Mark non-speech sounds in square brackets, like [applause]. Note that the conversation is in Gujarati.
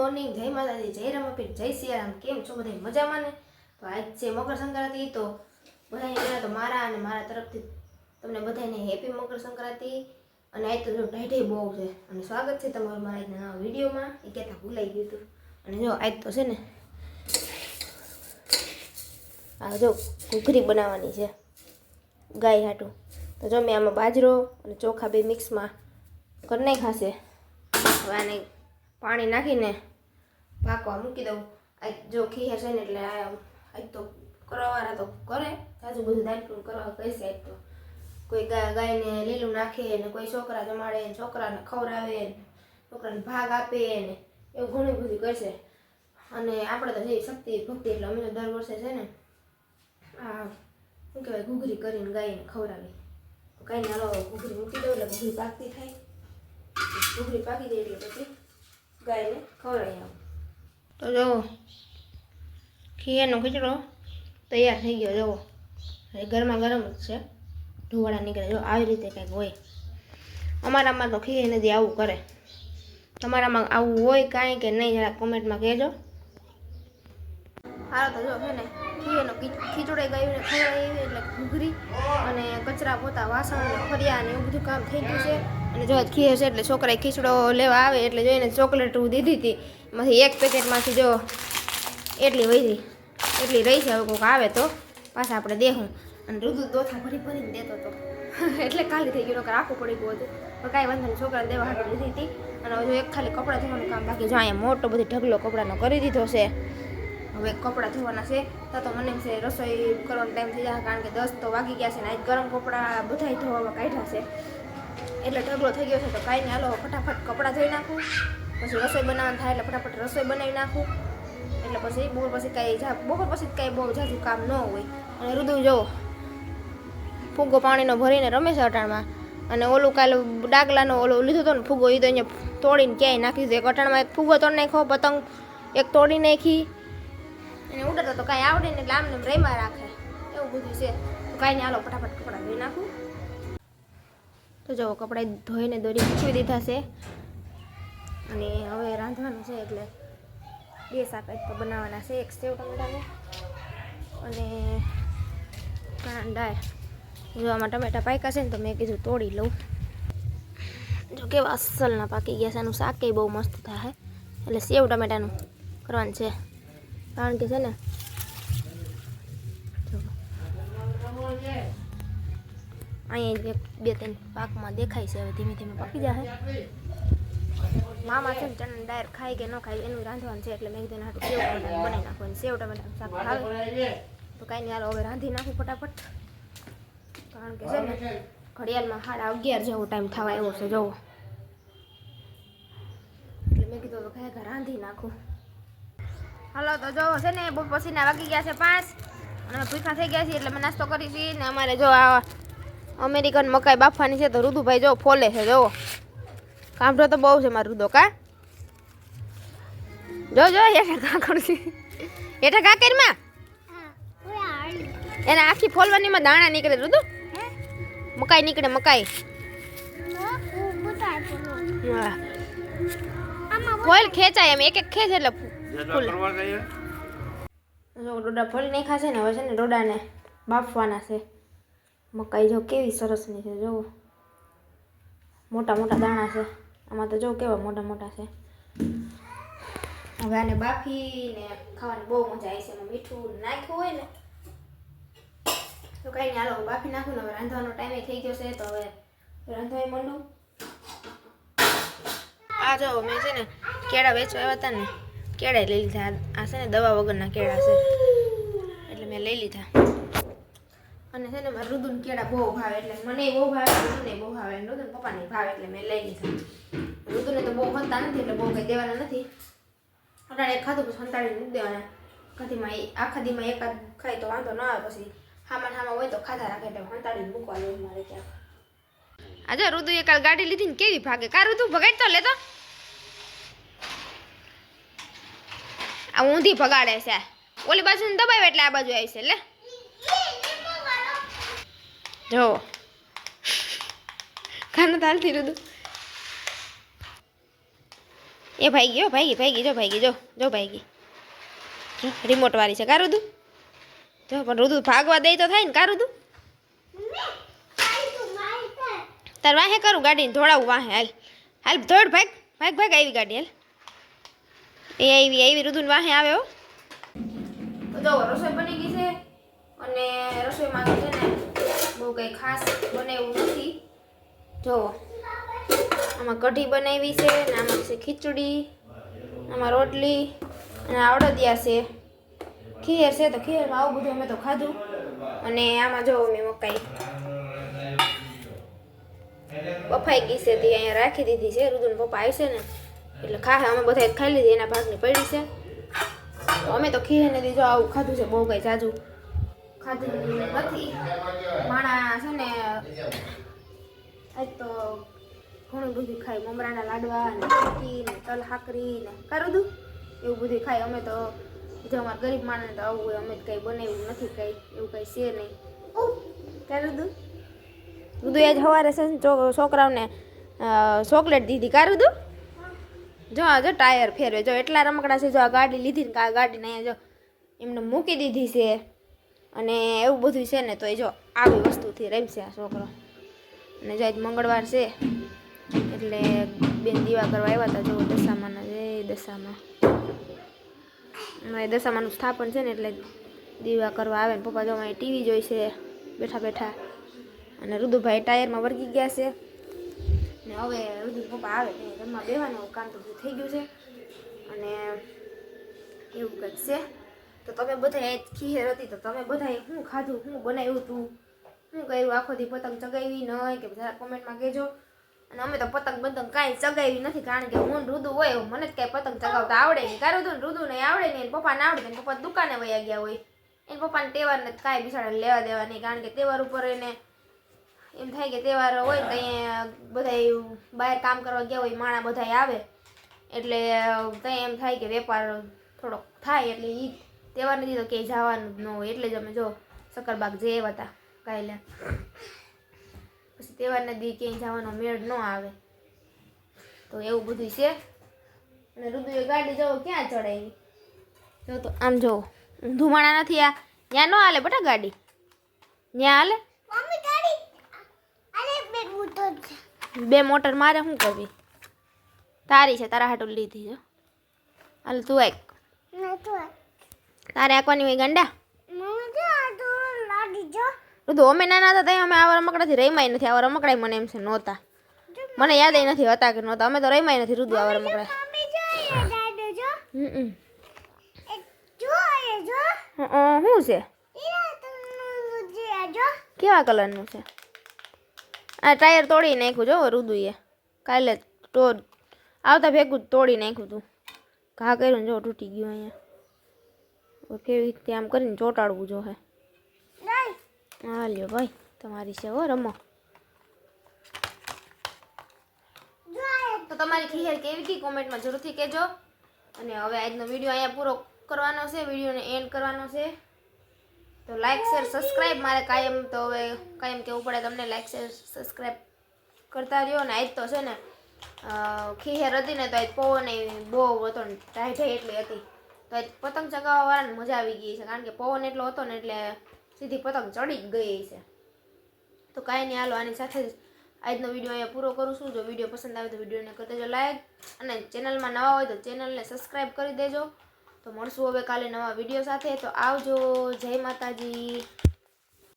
મોર્નિંગ જય માતાજી, જય રમાપીર, જય સિયારામ, કેમ છો બધા? મજામાં ને? તો આજ છે મકર સંક્રાંતિ, તો બધાને તો મારા અને મારા તરફથી તમને બધાને હેપી મકર સંક્રાંતિ. અને આજ તો જો બહુ છે. અને સ્વાગત છે તમારું મારા આજના વિડીયોમાં. એ કહેતા ભૂલાઈ ગયું હતું. અને જો આજ તો છે ને, આ જો ઘૂઘરી બનાવવાની છે, ગાય હાટું. તો જો મેં આમાં બાજરો અને ચોખા બે મિક્સમાં કરી નાખાશે હવે આને પાણી નાખીને પાકવા મૂકી દઉં. આજ જો ખીર છે ને એટલે આ આજ તો કરવાવાળા તો કરે. સાચું બધું દાંટલું કરવા કહેશે આજ તો. કોઈ ગાય ગાયને લીલું નાખે ને કોઈ છોકરા જમાડે ને છોકરાને ખવડાવે ને છોકરાને ભાગ આપે ને એવું ઘણું બધું કરશે. અને આપણે તો જેવી શક્તિ, ભક્તિ એટલે અમે તો દર વર્ષે છે ને આ શું કહેવાય, ઘૂઘરી કરીને ગાયને ખવડાવી ગાયને ના ઘૂઘરી મૂકી દઉં એટલે ઘૂઘરી પાકતી થાય. ઘૂઘરી પાકી જાય એટલે પછી ગાયને ખવડાવી આવું. તો જુઓ. ખીરનો ખીચડો તૈયાર થઈ ગયો, જુઓ. હવે ગરમા ગરમ જ છે. ધુવાડા નીકળે જો આવી રીતે કંઈક હોય. અમારામાં તો ખીર નથી, આવું કરે. તમારામાં આવું હોય કાંઈ કે નહીં જરા કોમેન્ટમાં કહેજો. હાલો, તો જો છે ને, ખીરનો ખીચડે ગયું ને ખવડાવી એટલે ઘૂઘરી અને કચરા પોતા, વાસણ અને ફરિયા ને એવું બધું કામ થઈ ગયું છે. અને જો ખીર છે એટલે છોકરાએ ખીચડો લેવા આવે એટલે જોઈને ચોકલેટ દીધી હતી. એમાંથી એક પેકેટમાંથી જો એટલી વહી એટલી રહી છે, હવે કોઈક આવે તો પાછા આપણે દેહું. અને રુદુ દોથા ભરી ભરીને દેતો હતો [laughs] એટલે ખાલી થઈ ગયું, નકર આખું પડી ગયું હતું. પણ કાંઈ વાંધો નહીં, છોકરાને દેવા હાટું લીધી હતી. અને હજુ એક ખાલી કપડાં ધોવાનું કામ બાકી જો અહીંયા મોટો બધી ઢગલો કપડાનો કરી દીધો છે. હવે કપડાં ધોવાના છે. તો તો મને છે, રસોઈ કરવાનો ટાઈમ થઈ જાય, કારણ કે દસ તો વાગી ગયા છે ને આજ ગરમ કપડાં બધાય ધોવામાં કાઢ્યા છે. એટલે ઢગલો થઈ ગયો છે, તો કાંઈ નહીં, હાલો ફટાફટ કપડાં ધોઈ નાખું. પછી રસોઈ બનાવવાનું થાય એટલે ફટાફટ રસોઈ બનાવી નાખું. એટલે પછી બપોર પછી કાંઈ બપોર પછી કાંઈ બહુ ઝાઝું કામ ન હોય. અને રુદુ જોવો ફુગ્ગો પાણીનો ભરીને રમે છે અટાણમાં. અને ઓલું કાલે ડાગલાનો ઓલો લીધો હતો ને ફુગ્ગો એ તો અહીંયા તોડીને ક્યાંય નાખી દીધો એક અટાણમાં એક ફૂગો તોડી નાખ્યો, પતંગ એક તોડી નાખી. એને ઉડતો તો કાંઈ આવડે ને એટલે આમને રેમાં રાખે. એવું બધું છે. તો કાંઈ નહીં, હાલો, ફટાફટ કપડાં ધોઈ નાખું. તો જો, કપડાં ધોઈને દોરી પૂછવી દીધા છે. અને હવે રાંધવાનું છે એટલે બે શાક આજ તો બનાવવાના છે. એક સેવ ટમેટાનું અને કાંડા જો આમાં ટમેટા પાક્યા છે ને તો મેં કીધું તોડી લઉં. જો કેવા અસલના પાકી ગયા છે. એનું શાક બહુ મસ્ત થાય. એટલે સેવ ટમેટાનું કરવાનું છે. કારણ કે છે ને, જો. અહીંયા બે ત્રણ પાકમાં દેખાય છે. હવે ધીમે ધીમે પાકી જશે મામા છે ચણા ડાયર ખાય કે ન ખાય એનું રાંધવાનું છે, એટલે મેં કીધું હાટું સેવ બનાવી નાખવાનું સેવ ટમેટા શાક ખાવે તો કાંઈ નહીં હવે રાંધી નાખું ફટાફટ. કારણ કે છે ને, ઘડિયાળમાં સાડા અગિયાર જેવો ટાઈમ થવા એવો છે, જોવો. એટલે મેં કીધું હવે ખરેખર રાંધી નાખું. હાલો, તો જો છે ને, બપોર પછીના વાગી ગયા છે પાંચ. અને ભૂખા થઈ ગયા છે એટલે અમે નાસ્તો કરી છીએ ને અમારે જો આ અમેરિકન મકાઈ બાફવાની છે, તો રુદુભાઈ જો ફોલે છે, જોવો. કામઢો તો બહુ છે મારું રુદો કા જો જો હેઠા કાકડ છે. હેઠા કાકરમાં? એને આખી ફોલવાની માં દાણા નીકળે રુદુ મકાઈ નીકળે મકાઈ. ફોલ ખેંચાય એમ એક એક ખેંચે એટલે ફૂલ. જો ડોડા ફોલ નહીં ખાશે ને હવે છે ને ડોડાને બાફવાના છે. મકાઈ જો કેવી સરસની છે જો મોટા મોટા દાણા છે. આમાં તો જો કેવા મોટા મોટા છે. હવે આને બાફીને ખાવાની બહુ મજા આવી છે. એમાં મીઠું નાખ્યું હોય ને, તો કાંઈ નહીં. હાલો, બાફી નાખું ને હવે રાંધવાનો ટાઈમે થઈ ગયો છે, તો હવે રાંધવા માંડું. આ જો મેં છે ને કેળા વેચવા આવ્યા હતા ને કેળા લઈ લીધા. આ છે ને દવા વગરના કેળા છે, એટલે મેં લઈ લીધા. અને છે ને મારા રુદુન કેળા બહુ ભાવે, એટલે મને બહુ ભાવે રુદુને બહુ ભાવે. રુદુન પપ્પાને ભાવે, એટલે મેં લઈ લીધા. રુદુને તો બહુ ખતા નથી એટલે બહુ કંઈ દેવાના નથી. અટાણે ખાધું પછી સંતાડી મૂકી દેવાના. એ- આખા દીમાં એકાદ ખાય તો વાંધો ન આવે પછી હામાં હામાં હોય તો ખાધા રાખે એટલે સંતાડીને મૂકવા મારે ત્યાં. આજે રુદુએ કાલ ગાડી લીધી ને કેવી ભાગે? કા રુદુ ભગાડ તો લેતો આ ઊંધી ભગાડે છે. ઓલી બાજુ દબાવે એટલે આ બાજુ આવી છે, લે. જો. [laughs] કાનો તાલથી રુદુ એ ભાઈ ગયો, ભાઈ ભાઈ જો ભાઈ જો જો ભાઈ જો રિમોટ વાળી છે. કારું તું? જો, પણ રુદુ ભાગવા દે તો થાય ને, કારું તું? તાર વાહે કરું ગાડીને, ધોળાવું વાહે, હાલ. હાલ ધોડ ભાગ ભાગ ભાગ, આવી ગાડી, હાલ. એ આવી આવી, રુદુન વાહે આવે, હો. તો જો, રસોઈ બની ગઈ છે અને રસોઈમાં છે ને બહુ કંઈ ખાસ બને એવું નથી. જો આમાં કઢી બનાવી છે, ને આમાં છે ખીચડી, આમાં રોટલી, અને આવડદિયા છે. ખીર છે તો ખીરમાં આવું બધું અમે તો ખાધું. અને આમાં જો મેં મકાઈ બફાઈ ગઈ છે, તે અહીંયા રાખી દીધી છે. રુદુન પપ્પા આવશે ને, એટલે ખાહે અમે બધા ખાઈ લીધી, એના ભાગની પડી છે. અમે તો ખીર ને જો આવું ખાધું છે, બહુ કંઈ જાજુ ખાધું નથી. માણા છે ને, આજ તો ઘણું બધું ખાય. મમરાના લાડવા ને ચીકી ને તલ હાકરી ને કરું દઉં એવું બધું ખાય. અમે તો જે અમારા ગરીબ માણસને તો આવું હોય, અમે તો કંઈ બનાવ્યું નથી કંઈ. એવું કંઈ છે નહીં. કરું દઉં બધું આજ સવારે છે છોકરાઓને ચોકલેટ દીધી. કારું દઉં જો આ જો, ટાયર ફેરવે. જો, એટલા રમકડા છે. જો, આ ગાડી લીધી ને, આ ગાડીને અહીંયા જો એમને મૂકી દીધી છે. અને એવું બધું છે ને તો એ જો આવી વસ્તુથી રમશે આ છોકરો. અને જો આજ મંગળવાર છે. એટલે બેન દીવા કરવા આવ્યા હતા જો દશામાના જય દશામાં. દશામાનું સ્થાપન છે ને, એટલે દીવા કરવા આવે ને, પપ્પા જો અમારે ટીવી જોઈ છે, બેઠા બેઠા. અને રુદુભાઈ ટાયરમાં વળગી ગયા છે. ને હવે રુદુ પપ્પા આવે ને ઘરમાં બેવાનું કામ તો બધું થઈ ગયું છે. અને એવું કંઈક છે. તો તમે બધા ખીર હતી, તો તમે બધાએ શું ખાધું, શું બનાવ્યું હતું શું કર્યું? આખો દી પતંગ ચગાવી નહીં કે જરા કોમેન્ટમાં કહેજો. અને અમે તો પતંગ પતંગ કાંઈ ચગાવી નથી, કારણ કે હું રુદુ હોય મને જ કાંઈ પતંગ ચગાવતા આવડે નહીં. હતું ને રુદુ નહીં આવડે નહીં, એને પપ્પાને આવડે ને પપ્પા દુકાને વયા ગયા હોય. એને પપ્પાને તહેવારને કાંઈ બિસાડે લેવા દેવા નહીં, કારણ કે તહેવાર ઉપર એને એમ થાય કે તહેવાર હોય તો બધા બહાર કામ કરવા ગયા હોય, માણા બધા આવે. એટલે ત્યાં એમ થાય કે વેપાર થોડોક થાય, એટલે એ તહેવાર નથી તો ક્યાંય જવાનું જ ન હોય. એટલે જ અમે જો સકરબાગ જઈ આવ્યા હતા કાલે. તહેવારના દી ક્યાંય જવાનો મેળ ન આવે. તો એવું બધું છે. અને રુદુએ ગાડી જવો ક્યાં ચડાવી? જો તો આમ જો ધુમાણા નથી આ. ત્યાં ન હાલે બટા ગાડી. ત્યાં હાલે? બે મોટર મારે શું કરવી? તારી છે તારા હાટું લીધી છે. હાલ તું એક તારે આંકવાની હોય ગાંડા? બધું અમે નાના હતા ત્યાં અમે આવા રમકડાથી રમાય નથી આવા રમકડાય મને એમ છે નહોતા. મને યાદ નથી હતા કે નહોતા અમે તો રમાય નથી રુદુ આવા રમકડા શું છે? કેવા કલરનું છે? આ ટાયર તોડી નાખ્યું જો રુદુએ. કાલે તો આવતા ભેગું તોડી નાખ્યું તું. ઘા કર્યું જો તૂટી ગયું અહીંયા. કેવી રીતે આમ કરીને ચોંટાડવું જો હે. હા, લ્યો, ભાઈ, તમારી છે, હો, રમો. તો તમારી ખીહેર કેવી હતી કોમેન્ટમાં જરૂરથી કહેજો. અને હવે આજનો વીડિયો અહીંયા પૂરો કરવાનો છે. વિડીયોને એન્ડ કરવાનો છે. તો લાઈક શેર સબસ્ક્રાઈબ મારે કાયમ તો હવે કાયમ કેવું પડે તમને લાઈક શેર સબસ્ક્રાઈબ કરતા રહ્યો ને આજ તો છે ને ખીહેર હતી ને તો આજ પવન બહુ હતો ને ઢાઢે એટલી હતી. તો આજ પતંગ ચગાવવા વાળાને મજા આવી ગઈ છે. કારણ કે પવન એટલો હતો ને એટલે સીધી પતંગ ચડી ગઈ છે. તો કાંઈ નહીં, હાલો, આની સાથે જ આજનો વીડિયો અહીંયા પૂરો કરું છું. જો વીડિયો પસંદ આવે તો વિડીયોને કરી દેજો લાઈક અને ચેનલમાં નવા હોય તો ચેનલને સબસ્ક્રાઈબ કરી દેજો. તો મળશું હવે કાલે નવા વીડિયો સાથે. તો આવજો, જય માતાજી.